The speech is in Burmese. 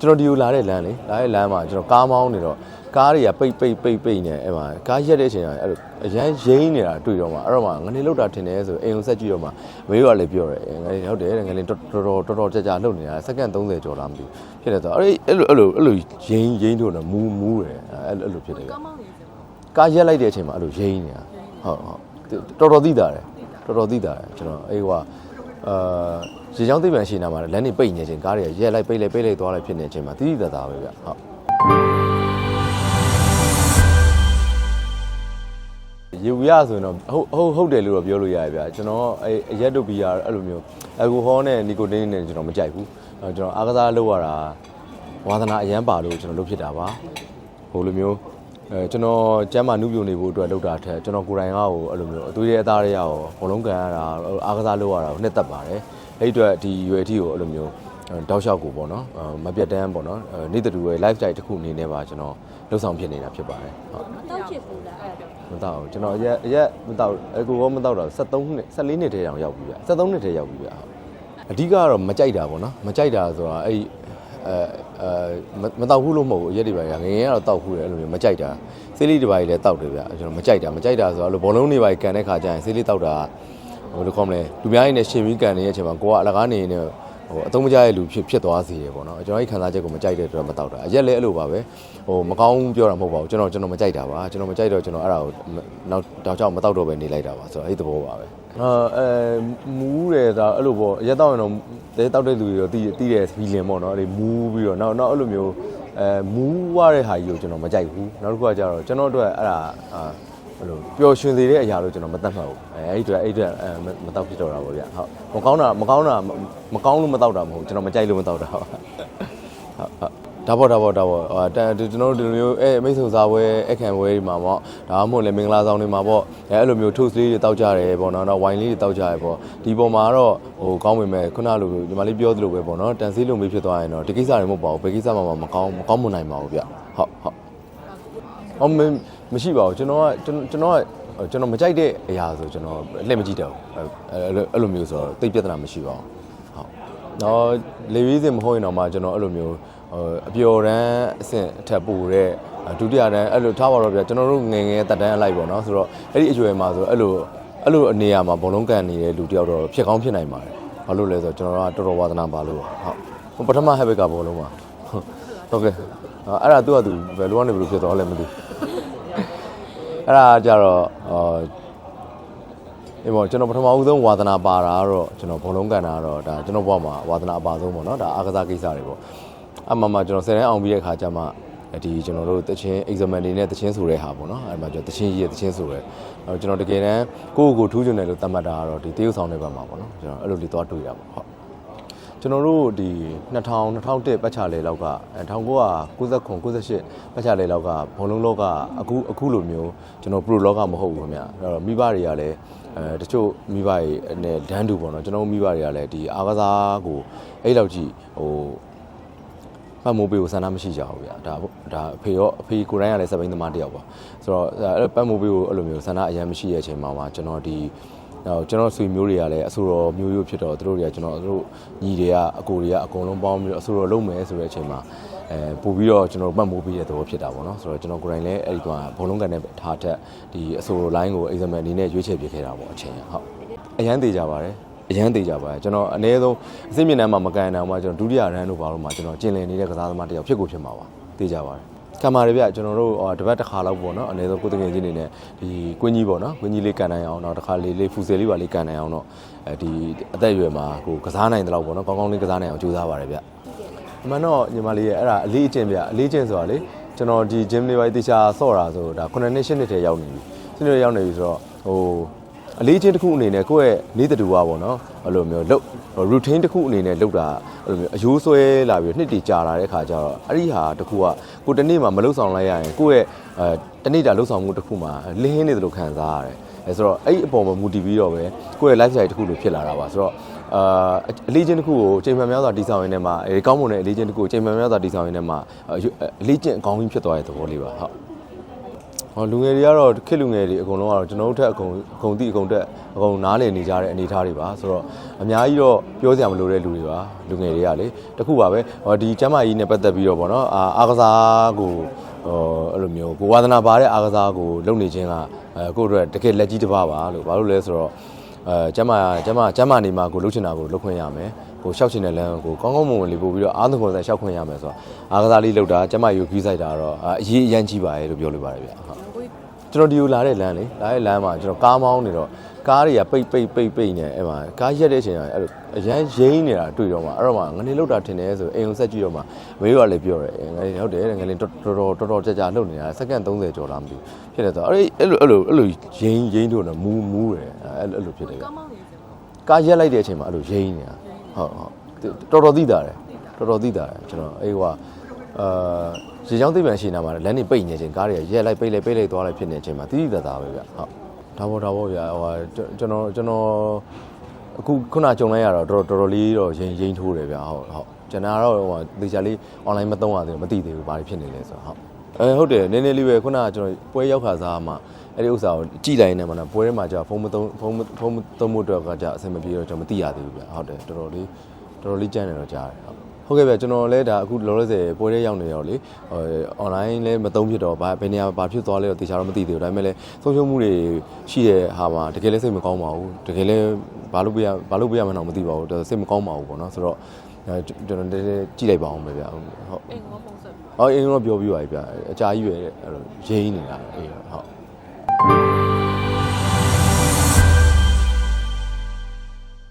ကျွန်တော်ဒီကိုလာတဲ့လမ်းလေလာတဲ့လမ်းမှာကျွန်တော်ကားမောင်းနေတော့ကားတွေကပိတ်ပိတ်ပိတ်ပိတ်နေအဲ့မှာကားရက်တဲ့အချိန်ကအဲ့လိုအရန်ရင်းနေတာတွေ့တော့မှအဲ့တော့မှငနေလောက်တာထင်တယ်ဆိုအိမ်ကိုဆက်ကြည့်တော့မှဝေးကလည်းပြောတယ်ငနေဟုတ်တယ်ငနေတော်တော်တော်တော်ကြာကြာလှုပ်နေတာစက္ကန့်30ကျော်လားမသိဘူးဖြစ်တယ်ဆိုတော့အဲ့အဲ့လိုအဲ့လိုအဲ့လိုရင်းရင်းတို့တော့မူးမူးတယ်အဲ့အဲ့လိုဖြစ်တယ်ဗျကောင်းမောင်းနေစကားရက်လိုက်တဲ့အချိန်မှာအဲ့လိုရင်းနေတာဟုတ်ဟုတ်တော်တော်သိတာတယ်တော်တော်သိတာတယ်ကျွန်တော်အေးဟိုက အာရေချောင်းသိပ္ပံရှိနေမှာလမ်းနေပိတ်နေချိန်ကားတွေကရက်လိုက်ပိတ်လိုက်ပိတ်လိုက်သွားလိုက်ဖြစ်နေချိန်မှာတိတိတသာပဲဗျဟုတ်ရေဝရဆိုရင်တော့ဟုတ်ဟုတ်ဟုတ်တယ်လို့တော့ပြောလို့ရတယ်ဗျကျွန်တော်အဲအရက်တို့ဘီယာအဲ့လိုမျိုးအယ်ကိုဟောနဲ့နီကိုတင်းနဲ့ကျွန်တော်မကြိုက်ဘူးအဲကျွန်တော်အားကစားလုပ်ရတာဝါသနာအရန်ပါလို့ကျွန်တော်လုပ်ဖြစ်တာပါဟိုလိုမျိုး အဲကျွန်တော်ကျမ်းမာနုပြိုနေဖို့အတွက်လုပ်တာထက်ကျွန်တော်ကိုယ်တိုင်ကဟိုအဲ့လိုမျိုးအသွေးရဲ့အသားတွေရောဘလုံးကန်ရတာအားကစားလုပ်ရတာကိုနှစ်သက်ပါတယ်အဲ့ဒီအတွက်ဒီရွယ်ထီကိုအဲ့လိုမျိုးတောက်လျှောက်ကိုပေါ့နော်မပြတ်တမ်းပေါ့နော်နေ့တူရဲ့ lifestyle တစ်ခုအနေနဲ့ပါကျွန်တော်လှုပ်ဆောင်ဖြစ်နေတာဖြစ်ပါတယ်ဟုတ်တောက်ချစ်ဘူးလားအဲ့ဒါမတော့ဘူးကျွန်တော်အရက်အရက်မတော့အကူရောမတော့တော့73နှစ်14နှစ်တည်းတောင်ရောက်ပြီဗျ73နှစ်တည်းရောက်ပြီဗျအဓိကကတော့မကြိုက်တာပေါ့နော်မကြိုက်တာဆိုတာအဲ့ဒီ အဲအဲမတော့ဘူးလို့မဟုတ်ဘူးအရက်တွေပါငငယ်ကတော့တောက်ဘူးတယ်အဲ့လိုမျိုးမကြိုက်တာဆေးလေးတွေပါလည်းတောက်တယ်ဗျကျွန်တော်မကြိုက်တာမကြိုက်တာဆိုတော့အဲ့လိုဘောလုံးတွေပါကန်တဲ့ခါကျရင်ဆေးလေးတောက်တာဟိုလိုခေါမလဲလူများကြီးနဲ့ရှင်ပြီးကန်နေတဲ့အချိန်မှာကိုကအလကားနေနေ ဟိုအသုံးမကျတဲ့လူဖြစ်ဖြစ်သွားစေတယ်ပေါ့နော်ကျွန်တော်အဲ့ခံစားချက်ကိုမကြိုက်တဲ့အတွက်မတောက်တာအရက်လည်းအဲ့လိုပါပဲဟိုမကောင်းပြောတာမဟုတ်ပါဘူးကျွန်တော်ကျွန်တော်မကြိုက်တာပါကျွန်တော်မကြိုက်တော့ကျွန်တော်အဲ့ဒါကိုနောက်တောက်ချောက်မတောက်တော့ပဲနေလိုက်တာပါဆိုတော့အဲ့ဒီသဘောပါပဲအာအဲမူးတယ်ဒါအဲ့လိုပေါ့အရက်တောက်ရင်တော့တဲတောက်တဲ့လူတွေတော့တီးတီးတဲ့ဖီလင်ပေါ့နော်အဲ့ဒီမူးပြီးတော့နောက်နောက်အဲ့လိုမျိုးအဲမူးရတဲ့ဟာကြီးကိုကျွန်တော်မကြိုက်ဘူးနောက်တစ်ခုကကျတော့ကျွန်တော်တို့အဲ့ဒါအာ ဘယ်လိုပျော်ရွှင်စေတဲ့အရာလို့ကျွန်တော်မတတ်မှတ်ဘူးအဲအဲ့ဒီအတွက်အဲ့ဒီအတွက်အဲမတောက်ဖြစ်တော့တာပေါ့ဗျဟုတ်မကောင်းတာမကောင်းတာမကောင်းလို့မတောက်တာမဟုတ်ကျွန်တော်မကြိုက်လို့မတောက်တာဟုတ်ဟုတ်ဒါပေါ့ဒါပေါ့ဒါပေါ့အာတန်ကျွန်တော်တို့ဒီလိုမျိုးအဲမိတ်ဆွေစားပွဲအခမ်းပွဲတွေမှာပေါ့ဒါမှမဟုတ်လည်းမင်္ဂလာဆောင်တွေမှာပေါ့အဲအဲ့လိုမျိုးထုတ်လေးတွေတောက်ကြတယ်ပေါ့နော်နောက်ဝိုင်လေးတွေတောက်ကြတယ်ပေါ့ဒီပေါ်မှာတော့ဟိုကောင်းပေမဲ့ခုနလိုညီမလေးပြောသလိုပဲပေါ့နော်တန်ဆေးလိုမျိုးဖြစ်သွားရင်တော့ဒီကိစ္စတွေမဟုတ်ပါဘူးဘယ်ကိစ္စမှမကောင်းမကောင်းမနိုင်ပါဘူးဗျဟုတ်ဟုတ်အော်မ မရှိပါဘူးကျွန်တော်ကကျွန်တော်ကကျွန်တော်မကြိုက်တဲ့အရာဆိုကျွန်တော်လှည့်မကြည့်တော့ဘူးအဲ့လိုအဲ့လိုမျိုးဆိုတော့တိတ်ပြဿနာမရှိပါဘူးဟုတ်တော့လေဝေးစင်မဟုတ်ရင်တော့မှကျွန်တော်အဲ့လိုမျိုးဟိုအပျော်တန်းအဆင့်အထက်ပို့တဲ့ဒုတိယတန်းအဲ့လိုထားပါတော့ဗျာကျွန်တော်တို့ငယ်ငယ်တက်တန်းအလိုက်ပေါ့နော်ဆိုတော့အဲ့ဒီအရွယ်မှာဆိုအဲ့လိုအဲ့လိုအနေအမှာဘလုံးကန်နေတဲ့လူတယောက်တော့ဖြစ်ကောင်းဖြစ်နိုင်ပါတယ်ဘာလို့လဲဆိုတော့ကျွန်တော်ကတော်တော်ဝါသနာပါလို့ဟုတ်ပထမ habit ကဘောလုံးပါဟုတ်ကဲ့အဲ့ဒါသူကသူဘယ်လိုကနေဘယ်လိုဖြစ်သွားလဲမသိဘူး အဲ့ဒါကြတော့အော်ဒီပေါ့ကျွန်တော်ပထမဦးဆုံးဝါသနာပါတာကတော့ကျွန်တော်ဘုံလုံးကန်တာကတော့ဒါကျွန်တော်ဘဝမှာဝါသနာအပါဆုံးပေါ့နော်ဒါအားကစားကိစ္စတွေပေါ့အမှန်မှကျွန်တော်ဆယ်တန်းအောင်ပြီးတဲ့ခါကျမှဒီကျွန်တော်တို့တချင်း exam တွေနဲ့တချင်းဆိုတဲ့ဟာပေါ့နော်အဲ့မှာကျွန်တော်တချင်းရေးတချင်းဆိုရဲအဲ့ကျွန်တော်တကယ်တမ်းကိုယ့်ကိုယ်ထူးချွန်တယ်လို့သတ်မှတ်တာကတော့ဒီတရုတ်ဆောင်တဲ့ဘက်မှာပေါ့နော်ကျွန်တော်အဲ့လိုလေးသွားတွေ့တာပေါ့ဟုတ် ကျွန်တော်တို့ဒီ2000 2001ပတ်ချလဲလောက်က1999 98ပတ်ချလဲလောက်ကဘုံလုံးလောကအခုအခုလိုမျိုးကျွန်တော် pro လောကမဟုတ်ဘူးခင်ဗျအဲ့တော့မိဘတွေကလည်းအဲတချို့မိဘတွေနဲ့ဒန်းတူပေါ့နော်ကျွန်တော်မိဘတွေကလည်းဒီအားကစားကိုအဲ့လောက်ကြီးဟိုပတ်မိုးပေးကိုဆန္ဒမရှိကြဘူးဗျာဒါဒါအဖေရောအဖေကိုယ်တိုင်ကလည်းစပိန်သမားတစ်ယောက်ပါဆိုတော့အဲ့ပတ်မိုးပေးကိုအဲ့လိုမျိုးဆန္ဒအရန်မရှိတဲ့အချိန်မှာမှာကျွန်တော်ဒီ တော့ကျွန်တော်ဆွေမျိုးတွေကလည်းအဆိုတော်မျိုးရိုးဖြစ်တော့သူတို့တွေကကျွန်တော်တို့ညီတွေကအကိုတွေကအကုန်လုံးပေါင်းပြီးတော့အဆိုတော်လုပ်မယ်ဆိုတဲ့အချိန်မှာအဲပို့ပြီးတော့ကျွန်တော်ပတ်မိုးပေးတဲ့သဘောဖြစ်တာပေါ့နော်ဆိုတော့ကျွန်တော်ကိုယ်တိုင်လည်းအဲ့ဒီကဘုံလုံးကန်နဲ့ထားထက်ဒီအဆိုတော် line ကို exam အနေနဲ့ရွေးချယ်ပြခဲ့တာပေါ့အချိန်ဟုတ်အရန်သေးကြပါတယ်အရန်သေးကြပါတယ်ကျွန်တော်အနည်းဆုံးအစိမ့်မြင့်တန်းမှာမကန်အောင်မှကျွန်တော်ဒုတိယရန်တို့ဘာလို့မှကျွန်တော်ကျင်လည်နေတဲ့ကစားသမားတစ်ယောက်ဖြစ်ကိုဖြစ်မှာပါသေးကြပါတယ် ကံပါတယ်ဗျကျွန်တော်တို့တပတ်တစ်ခါလောက်ပေါ့နော်အနည်းဆုံးကိုယ်တငယ်ချင်းတွေနဲ့ဒီကွင်းကြီးပေါ့နော်ကွင်းကြီးလေးကန်နိုင်အောင်တော့တစ်ခါလေးလေးဖူဆယ်လေးပါလေးကန်နိုင်အောင်တော့အဲဒီအသက်အရွယ်မှာကိုကစားနိုင်တယ်လို့ပေါ့နော်ကောင်းကောင်းလေးကစားနိုင်အောင်ကြိုးစားပါတယ်ဗျအမှန်တော့ညီမလေးရဲ့အဲ့ဒါအလေးအကျင့်ဗျအလေးအကျင့်ဆိုတာလေကျွန်တော်ဒီ gym လေးပါတေချာဆော့တာဆိုဒါ9နှစ်10နှစ်တည်းရောက်နေပြီ10နှစ်ရောက်နေပြီဆိုတော့ဟို အလေးချင်းတစ်ခုအနေနဲ့ကိုယ့်ရဲ့နေ့တူပါပေါ့နော်အဲ့လိုမျိုးလုတ် routine တစ်ခုအနေနဲ့လုတ်တာအဲ့လိုမျိုးအယိုးဆွဲလာပြီးနှစ်တီကြာလာတဲ့ခါကျတော့အဲ့ဒီဟာတစ်ခုကကိုတနေ့မှမလုတ်ဆောင်လိုက်ရရင်ကိုယ့်ရဲ့အဲတနေ့တာလုတ်ဆောင်မှုတစ်ခုမှာလင်းနေတယ်လို့ခံစားရတယ်အဲဆိုတော့အဲ့ဒီအပေါ်မှာမူတည်ပြီးတော့ပဲကိုယ့်ရဲ့ lifestyle တစ်ခုလိုဖြစ်လာတာပါဆိုတော့အာအလေးချင်းတစ်ခုကိုချိန်မှန်များစွာတည်ဆောင်ရင်းနဲ့မှာအဲကောင်းမွန်တဲ့အလေးချင်းတစ်ခုကိုချိန်မှန်များစွာတည်ဆောင်ရင်းနဲ့မှာအလေးချင်းအကောင်းကြီးဖြစ်သွားတဲ့သဘောလေးပါဟုတ် ဟဟောလူငယ်တွေကတော့ခေတ်လူငယ်တွေအကုန်လုံးကတော့ကျွန်တော်တို့ထက်အကုန်အကုန်တိအကုန်တက်အကုန်နားလည်နေကြတဲ့အနေအထားတွေပါဆိုတော့အများကြီးတော့ပြောစရာမလိုတဲ့လူတွေပါလူငယ်တွေကလေတခုပါပဲဟောဒီကျမ်းမာရေးနဲ့ပတ်သက်ပြီးတော့ဗောနော်အာအားကစားကိုဟောအဲ့လိုမျိုးကိုဝါသနာပါတဲ့အားကစားကိုလုပ်နေခြင်းကအဲကိုယ့်အတွက်တကယ်လက်ကြီးတစ်ပါးပါလို့ဘာလို့လဲဆိုတော့အဲကျမ်းမာကျမ်းမာကျမ်းမာနေမှာကိုလုပ်ချင်တာကိုလုပ်ခွင့်ရမယ်ကိုရှောက်ချင်တဲ့လမ်းကိုကောင်းကောင်းမွန်မွန်လေးပို့ပြီးတော့အားသုံးပုံစံရှောက်ခွင့်ရမယ်ဆိုတော့အားကစားလေးလုပ်တာကျမ်းမာရေးကိုကြီးဆိုင်တာတော့အာအရေးအရန်ကြီးပါရဲ့လို့ပြောလို့ပါတယ်ဗျဟုတ် ကိုကျွန်တော်ဒီကိုလာတဲ့လမ်းလေလာတဲ့လမ်းမှာကျွန်တော်ကားမောင်းနေတော့ကားတွေကပိတ်ပိတ်ပိတ်ပိတ်နေအဲ့မှာကားရက်တဲ့အချိန်ကအဲ့လိုအရန်ရင်းနေတာတွေ့တော့မှအဲ့တော့မှငနေလောက်တာထင်တယ်ဆိုအိမ်ကိုဆက်ကြည့်တော့မှမေးတော့လည်းပြောတယ်ငနေဟုတ်တယ်ငနေတော်တော်တော်တော်ကြာကြာလှုပ်နေတာစက္ကန့်30ကျော်လားမသိဘူးဖြစ်တယ်ဆိုတော့အဲ့အဲ့လိုအဲ့လိုအဲ့လိုရင်းရင်းတို့တော့မူးမူးတယ်အဲ့အဲ့လိုဖြစ်တယ်ကောင်းမောင်းနေစေပါကားရက်လိုက်တဲ့အချိန်မှာအဲ့လိုရင်းနေတာဟုတ်ဟုတ်တော်တော်သိတာတယ်တော်တော်သိတာတယ်ကျွန်တော်အဲ့ဟိုကအာ ရေချောင်းသိပ္ပံရှိနေမှာလမ်းနေပိတ်နေခြင်းကားတွေကရက်လိုက်ပိတ်လိုက်ပိတ်လိုက်သွားလိုက်ဖြစ်နေခြင်းမှာတိတိတသာပဲဗျဟုတ်ဒါပေါ့ဒါပေါ့ဗျာဟိုဟာကျွန်တော်ကျွန်တော်အခုခုနကြုံလိုက်ရတော့တော်တော်တော်လေးတော့ရင်ရင်ထိုးတယ်ဗျဟုတ်ဟုတ်ကျွန်တော်ကတော့ဟိုသေချာလေး online မသုံးရသေးဘူးမသိသေးဘူးဘာဖြစ်နေလဲဆိုတော့ဟုတ်အဲဟုတ်တယ်နည်းနည်းလေးပဲခုနကကျွန်တော်ပွဲရောက်ခါစားမှာအဲ့ဒီဥစ္စာကိုကြည်တိုင်းနဲ့မနော်ပွဲထဲမှာကြာဖုန်းမသုံးဖုန်းမဖုန်းမသုံးဖို့အတွက်ကကြာအဆင်မပြေတော့ကျွန်တော်မသိရသေးဘူးဗျဟုတ်တယ်တော်တော်လေးတော်တော်လေးကြမ်းတယ်တော့ကြားတယ်ဟုတ် ဟုတ်ကဲ့ဗျကျွန်တော်လည်းဒါအခုလောလောဆယ်ပွဲထဲရောက်နေတော့လေဟို online လည်းမသုံးဖြစ်တော့ဘာဘယ်နေရာဘာဖြစ်သွားလဲတော့တေချာတော့မသိသေးဘူးဒါပေမဲ့လည်းဆုံးရှုံးမှုတွေရှိတဲ့ဟာမှာတကယ်လည်းစိတ်မကောင်းပါဘူးတကယ်လည်းဘာလို့ပြရဘာလို့ပြရမှန်းတော့မသိပါဘူးစိတ်မကောင်းပါဘူးပေါ့နော်ဆိုတော့အဲကျွန်တော်တည်းတည်းကြည့်လိုက်ပါအောင်ပဲဗျဟုတ်ဟုတ်အိမ်ကောပုံစံအော်အင်းတော့ပြောပြပါပြီဗျအကြာကြီးပဲအဲ့လိုရင်းနေတာအေးဟုတ်